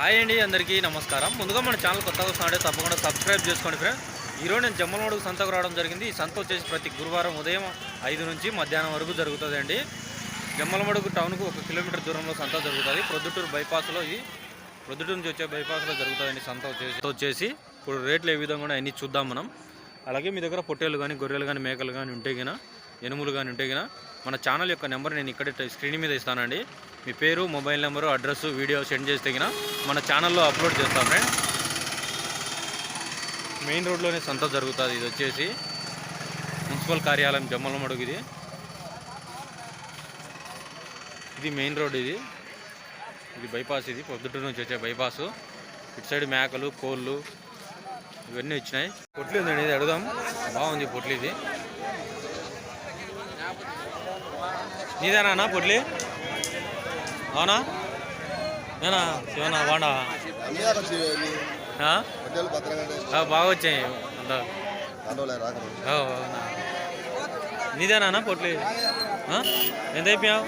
Hi అండి అందరికీ నమస్కారం. ముందుగా మన ఛానల్ కొత్తగా వస్తున్నాడే తప్పకుండా సబ్స్క్రైబ్ చేసుకోండి ఫ్రెండ్ ఈరోజు నేను జమ్మలమడుగు సంతకు రావడం జరిగింది. ఈ సంత వచ్చేసి ప్రతి గురువారం ఉదయం ఐదు నుంచి మధ్యాహ్నం వరకు జరుగుతుంది జమ్మలమడుగు టౌన్కు ఒక కిలోమీటర్ దూరంలో సంత జరుగుతుంది. ప్రొద్దుటూరు బైపాస్లో ఇది ప్రొద్దుటూరు నుంచి వచ్చే బైపాస్లో జరుగుతుందండి సంత వచ్చేసి. వచ్చేసి ఇప్పుడు రేట్లు ఏ విధంగా అన్నీ చూద్దాం మనం. అలాగే మీ దగ్గర పొట్టేలు కానీ గొర్రెలు కానీ మేకలు కానీ ఉంటే గిన ఎనుములు కానీ ఉంటే గిన మన ఛానల్ యొక్క నెంబర్ నేను ఇక్కడ స్క్రీన్ మీద ఇస్తానండి. మీ పేరు mobile number address video send చేస్తే గిన మన ఛానల్లో అప్లోడ్ చేస్తాం ఫ్రెండ్. మెయిన్ రోడ్లోనే సంత జరుగుతుంది. ఇది వచ్చేసి మున్సిపల్ కార్యాలయం జమ్మలమడుగు ఇది. ఇది మెయిన్ రోడ్ ఇది. ఇది బైపాస్ ఇది. పొద్దుటూరు నుంచి వచ్చే బైపాస్. ఇటు సైడ్ మేకలు కోళ్ళు ఇవన్నీ వచ్చినాయి. పొట్లు ఉందండి ఇది అడుగుదాం. బాగుంది పొట్లు ఇది నీదేనా పొట్లి అవునా? నేనా? శివనా బాగుండా బాగా వచ్చాయి అంతా. అవునా? నీదేనా పొట్లి ఎంత అయిపోయావు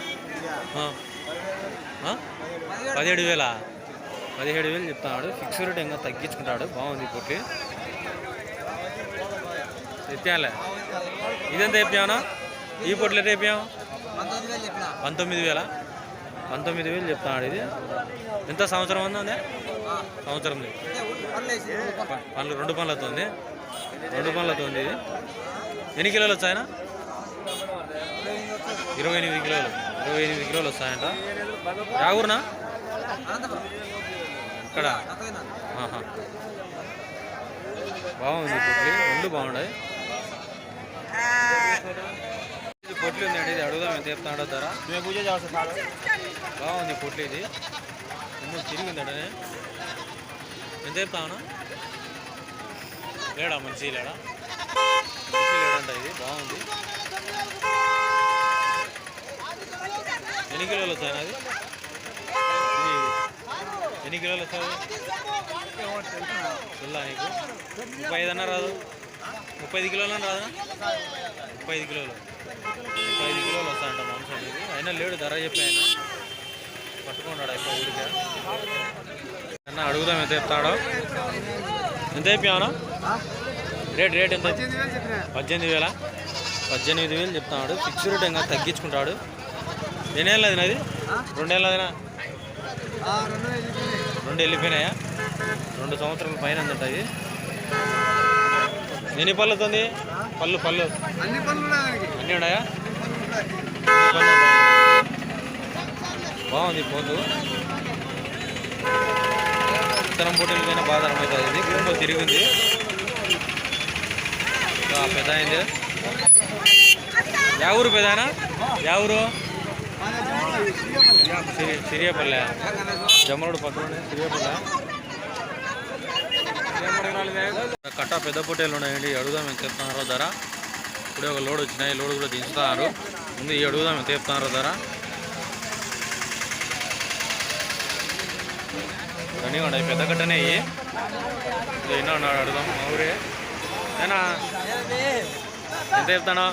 పదిహేడు వేల? పదిహేడు వేలు చెప్తున్నాడు. ఫిక్స్ రేట్ ఇంకా తగ్గించుకుంటాడు. బాగుంది పొట్లి ఎత్తాలే ఇదెంత అయిపోయావునా ఈ పొట్లు ఎంత అయిపోయావు పంతొమ్మిది వేల పంతొమ్మిది వేలు? చెప్తున్నాడు ఇది. ఎంత సంవత్సరం ఉందా? సంవత్సరం ప- పనులు రెండు పనులు. అవుతుంది రెండు పనులు అవుతుంది ఇది. ఎన్ని కిలోలు వచ్చాయన ఇరవై ఎనిమిది కిలోలు. ఇరవై ఎనిమిది కిలోలు వస్తాయంట. రాగురునా ఇక్కడ. బాగుంది రెండు బాగున్నాయి. ఇది పొట్లు ఉందండి ఇది అడుగుదాం ఎంత చెప్తాడో ధర మేము పూజ చేస్తున్నాడు బాగుంది పొట్లు ఇది. ముందు తిరిగిందటనే ఎంత చెప్తాను లేడా మంచి లేడా? మంచి లేడంట ఇది బాగుంది. ఎన్ని కిలోలు వచ్చాయి అది? ఇది ఎన్ని కిలోలు వచ్చాయి తెల్లా నీకు? ముప్పై ఐదు అన్నా రాదు. ముప్పై ఐదు కిలోలు రాదా ముప్పై ఐదు కిలోలు. ముప్పై ఐదు కిలోలు వస్తాయంట మాంసం అనేది. అయినా లేడు ధర చెప్పి ఆయన. పట్టుకున్నాడు అయిపో ఊరికే అన్న అడుగుదాం ఎంత చెప్తాడో. ఎంత చెప్పాను రేట్ రేట్ ఎంత? పద్దెనిమిది వేల? పద్దెనిమిది వేలు చెప్తున్నాడు ఫిక్స్ రేట్ ఇంకా తగ్గించుకుంటాడు. ఎన్నేళ్ళు అది నాది? రెండేళ్ళు అదినా రెండు వెళ్ళిపోయినాయా? రెండు సంవత్సరాల పైన ఉందంట ఇది ఎన్ని పళ్ళు అవుతుంది పళ్ళు పళ్ళు. అన్ని ఉన్నాయా. బాగుంది పోతు. ఇతరం పోటీలకైనా బాగా అర్థమవుతుంది ఇది కుటుంబం తిరిగింది పెద్ద అయింది. యా ఊరు పెదానా యా ఊరు? సిరి- సిరియపల్లె. జమ్మనుడు పక్కన సిరియపల్లె. కట్ట పెద్ద పొట్టేలు ఉన్నాయండి. అడుగుదాం ఎంత చెప్తున్నారో ధర? ఇప్పుడే ఒక లోడ్ వచ్చినాయి. లోడ్ కూడా దించుతున్నారు ముందు ఈ అడుగుదాం ఎంత చెప్తున్నారో ధర? అన్నీ ఉన్నాయి పెద్ద కట్టనే అయ్యి ఎన్నో ఉన్నాడు అడుగుదాం మా ఊరే. ఏనా? ఎంత చెప్తాను?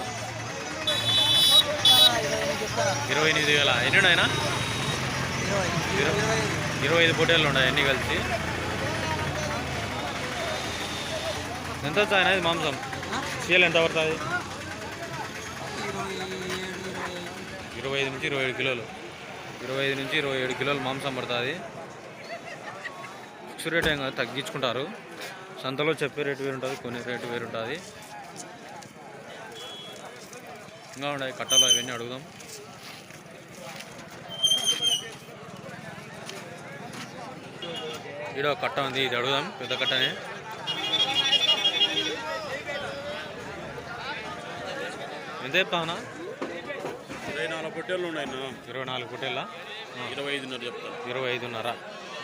ఇరవై ఎనిమిది వేల. ఎన్ని ఉన్నాయినా ఇరవై ఐదు పొట్టేళ్ళు ఉన్నాయి అన్నీ కలిసి. ఎంత వచ్చాయన ఇది మాంసం? చీలు ఎంత పడుతుంది ఇరవై ఐదు నుంచి ఇరవై ఏడు కిలోలు. ఇరవై ఐదు నుంచి ఇరవై ఏడు కిలోలు మాంసం పడుతుంది. ఫిక్స్ రేట్ ఏం కాదు తగ్గించుకుంటారు. సంతలో చెప్పే రేటు వేరు ఉంటుంది కొన్ని రేటు వేరు ఉంటుంది ఇంకా ఉన్నాయి కట్టలు అవన్నీ అడుగుదాం. ఈడో కట్ట ఉంది ఇది అడుగుదాం పెద్ద కట్టనే. ఎంత చెప్తావునా ఇరవై నాలుగు పొట్టేళ్ళు ఉన్నాయి ఇరవై నాలుగు పుట్టేళ్ళ? ఇరవై ఐదున్నర చెప్తాను ఇరవై ఐదున్నర.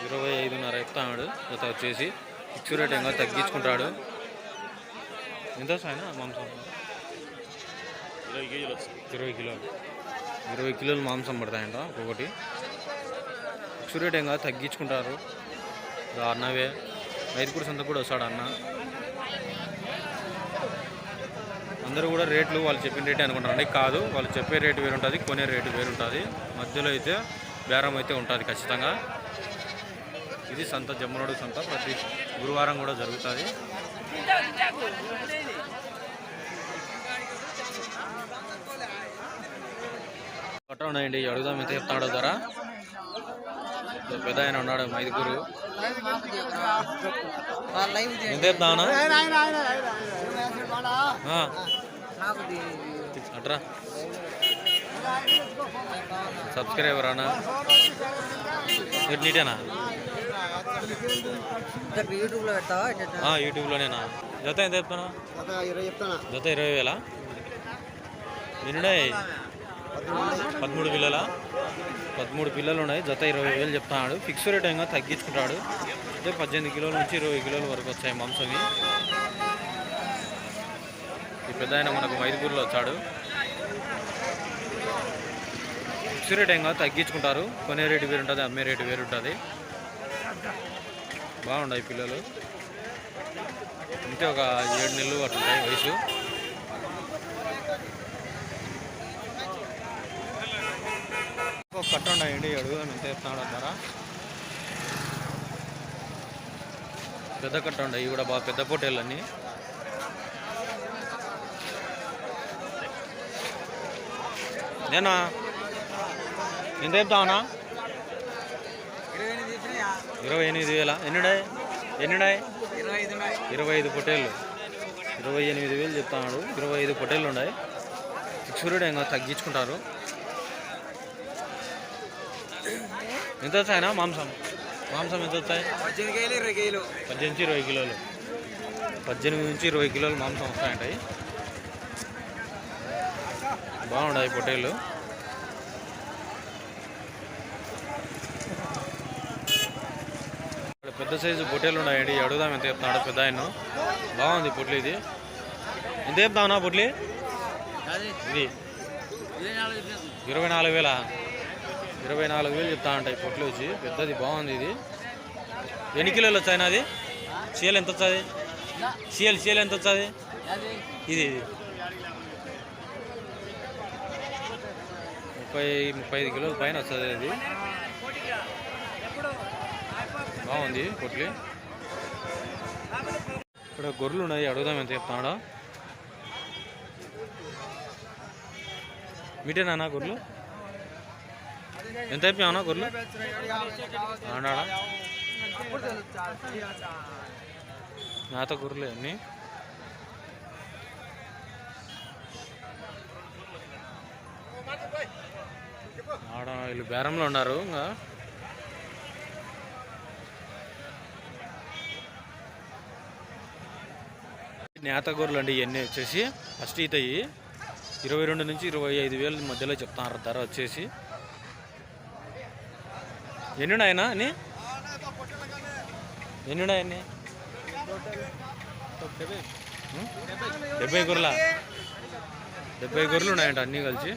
ఇరవై ఐదున్నర చెప్తాడు. జత వచ్చేసి ఫిక్స్ రేట్ ఇంకా తగ్గించుకుంటాడు. ఎంత సాయన మాంసం? ఇరవై కేజీలు ఇరవై కిలోలు. ఇరవై కిలోలు మాంసం పడతాయంట ఒక్కొక్కటి. ఫిక్స్ రేట్ ఇంకా తగ్గించుకుంటారు. అన్నవే. రైతుకూడ సంత కూడా వస్తాడు అన్న. అందరూ కూడా రేట్లు వాళ్ళు చెప్పిన రేటే అనుకుంటారండి కాదు వాళ్ళు చెప్పే రేటు వేరు ఉంటుంది కొనే రేటు వేరు ఉంటుంది మధ్యలో అయితే బేరం అయితే ఉంటుంది ఖచ్చితంగా. ఇది సంత జమ్మనోడు సంత. ప్రతి గురువారం కూడా జరుగుతుంది. పట్ట ఉన్నాయండి అడుగుదాం ఎంత చెప్తాడో ధర పెద్ద ఆయన ఉన్నాడు ఐదుగురు. ఎంత చెప్తావనా ఆ, అట్రా. సబ్స్క్రైబర్ అన్నా. మీరు నీటేనా? యూట్యూబ్లో పెడతావా యూట్యూబ్లోనేనా? జత ఎంత చెప్తాను చెప్తానా జత ఇరవై వేల? ఎన్నున్నాయి పదమూడు పిల్లల? పదమూడు పిల్లలు ఉన్నాయి. జత ఇరవై వేలు చెప్తున్నాడు. ఫిక్స్ రేట్ ఇంకా తగ్గించుకుంటాడు. అంటే పద్దెనిమిది కిలోల నుంచి ఇరవై కిలోల వరకు వచ్చాయి మాంసంవి ఈ పెద్ద ఆయన మనకు మైదుగురులో వచ్చాడు. ఫిక్స్ రేట్ ఇంకా తగ్గించుకుంటారు. కొనే రేటు వేరు ఉంటుంది అమ్మే రేటు వేరు ఉంటుంది. బాగున్నాయి పిల్లలు. ఇంతే ఒక ఏడు నెలలు అట్లుంటాయి వయసు. ఒక కట్ట ఉన్నాయండి అడుగుదాం ఎంత చెప్తున్నాడు అంటారా పెద్ద కట్ట ఉండే ఇవి కూడా బాగా పెద్ద పొట్టేళ్ళు నేనా? ఎంత చెప్తావనా ఇరవై ఎనిమిది వేల. ఎన్నిడాయి ఎన్నిడాయి ఇరవై ఐదు ఉన్నాయి ఇరవై ఐదు పొట్టేళ్ళు. ఇరవై ఎనిమిది వేలు చెప్తున్నాడు ఇరవై ఐదు పొట్టేళ్ళు ఉన్నాయి. ఫిక్స్డ్ ఇంకా తగ్గించుకుంటారు. ఎంత వచ్చాయనా మాంసం? మాంసం ఎంత వచ్చాయి? పద్దెనిమిది ఇరవై కిలోలు. పద్దెనిమిది నుంచి ఇరవై కిలోలు మాంసం వస్తాయంటాయి. బాగున్నాయి పొట్టేళ్ళు ఇక్కడ పెద్ద సైజు పొట్టేలు ఉన్నాయండి అడుగుదాం ఎంత చెప్తున్నాడు పెద్ద ఆయన. బాగుంది పొట్లు ఇది. ఎంత చెప్తావునా పొట్లి? ఇది. ఇరవై నాలుగు వేల? ఇరవై నాలుగు వేలు చెప్తా ఉంటాయి పొట్లు వచ్చి. పెద్దది బాగుంది ఇది. ఎన్ని కిలోలు వచ్చాయి అది సీఎల్ ఎంత వచ్చాది సీఎల్ సీఎల్ ఎంత వచ్చాది ఇది. ముప్పై ముప్పై ఐదు కిలోల పైన వస్తుంది ఇది బాగుంది పొట్లి ఇక్కడ గొర్రెలు ఉన్నాయి అడుగుదాం ఎంత చెప్తాడా? మీటేనా గొర్రెలు? ఎంత అయిపోయావునా గొర్రెలు? ఆడాడా? మేత గొర్రెలు అన్నీ. ఆడ వీళ్ళు బేరంలో ఉన్నారు ఇంకా. నేత గొర్రెలు అండి ఇవన్నీ వచ్చేసి ఫస్ట్ ఈతయి ఇరవై రెండు నుంచి ఇరవై ఐదు వేల మధ్యలో చెప్తున్నారు ధర వచ్చేసి. ఎన్నున్నాయనా అన్ని ఎన్నున్నాయన్ని ఉం? డెబ్బై గొర్రెల డెబ్బై గొర్రెలు ఉన్నాయంట అన్నీ కలిసి.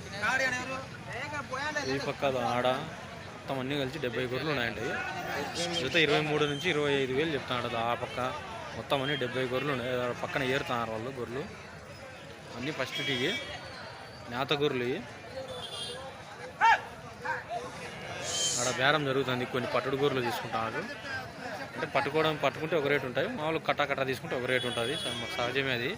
ఈ పక్క ఆడ మొత్తం అన్నీ కలిసి డెబ్బై గొర్రెలు ఉన్నాయండి జత ఇరవై మూడు నుంచి ఇరవై ఐదు వేలు చెప్తున్నాడు ఆ పక్క. మొత్తం అన్ని డెబ్బై గొర్రెలు ఉన్నాయి. ఆ పక్కన ఏరుతున్నారు వాళ్ళు గొర్రెలు. అన్నీ ఫస్ట్ టీవి నేత గొర్రెలు ఇవి. ఆడ బేరం జరుగుతుంది. కొన్ని పట్టుడు గొర్రెలు తీసుకుంటున్నారు అంటే పట్టుకోవడం పట్టుకుంటే ఒక రేటు ఉంటాయి. మామూలు కట్టా కట్టా తీసుకుంటే ఒక రేటు ఉంటుంది. సహజమే అది.